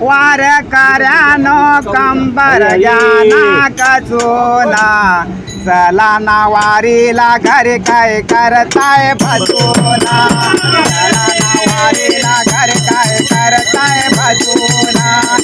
वार कार्यानो कंबर ज्ञाना कचोला चला ना वारीला घर काय करताय भजोला चला ना वारीला घर काय करताय भजोला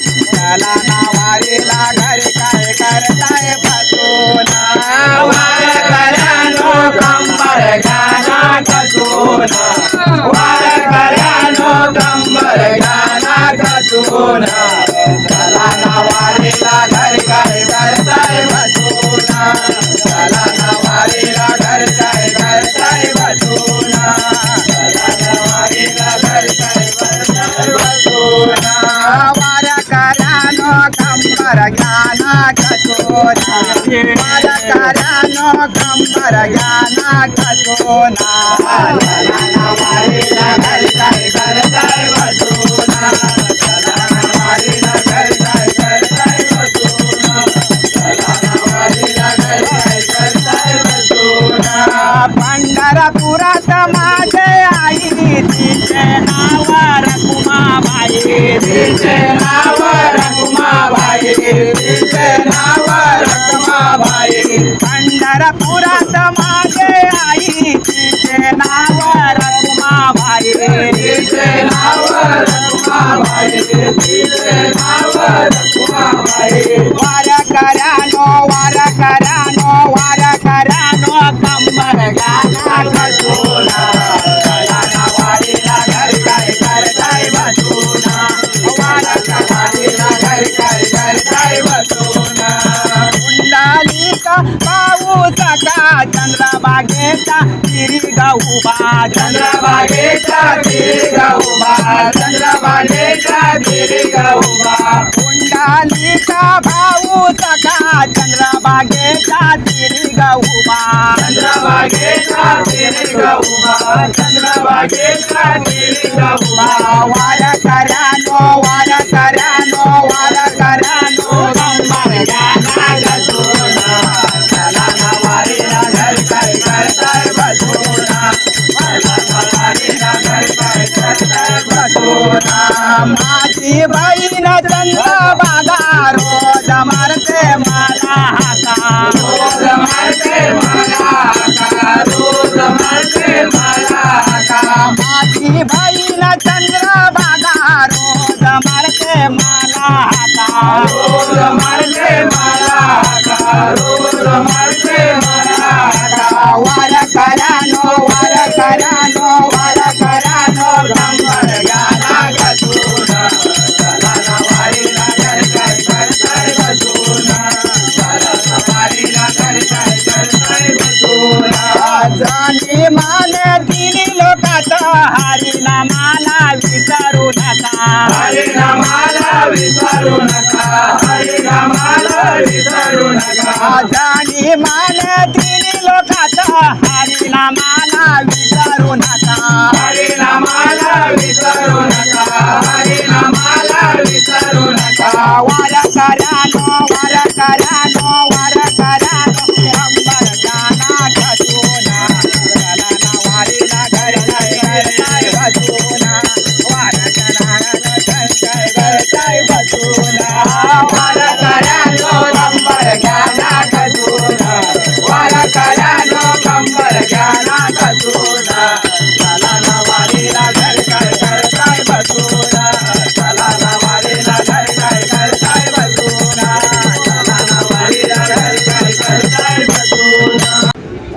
वारीला घरी काय करताय भजोला चला ना वारीला घरी काय करताय चला ना वारीला काय करताय वाऱ्या कंबर ज्ञाना वाऱ्या कंबर ज्ञाना तिचे कुमाबाई. रकुमाबाई तिचे नाव रकुमाबाई तिचे नाव रकुमाबाई पंढरपुरात माझे आई तिचे नाव कुमाबाई. तिचे नाव कुमाबाई तिचे नाव का चंद्रबागेचा तिरी गहुबा चंद्रबागेचा तिरी गहुबा चंद्रबागेचा तिरी गहुबा कुंडालिका भाऊ सखा चंद्रबागेचा तिरी गहुबा चंद्रबागेचा तिरी गहुबा चंद्रबागेचा वार करानो वार करानो माझी बहीण चंद्र बागा रोज मारते मला हाका హరి నామాల విసరునక హరి నామాల విసరునక ఆజాని మాల తిని లోకత హరి నామాల విసరునక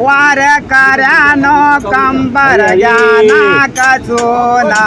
वार कार्यानो कंबर ज्ञाना कचोला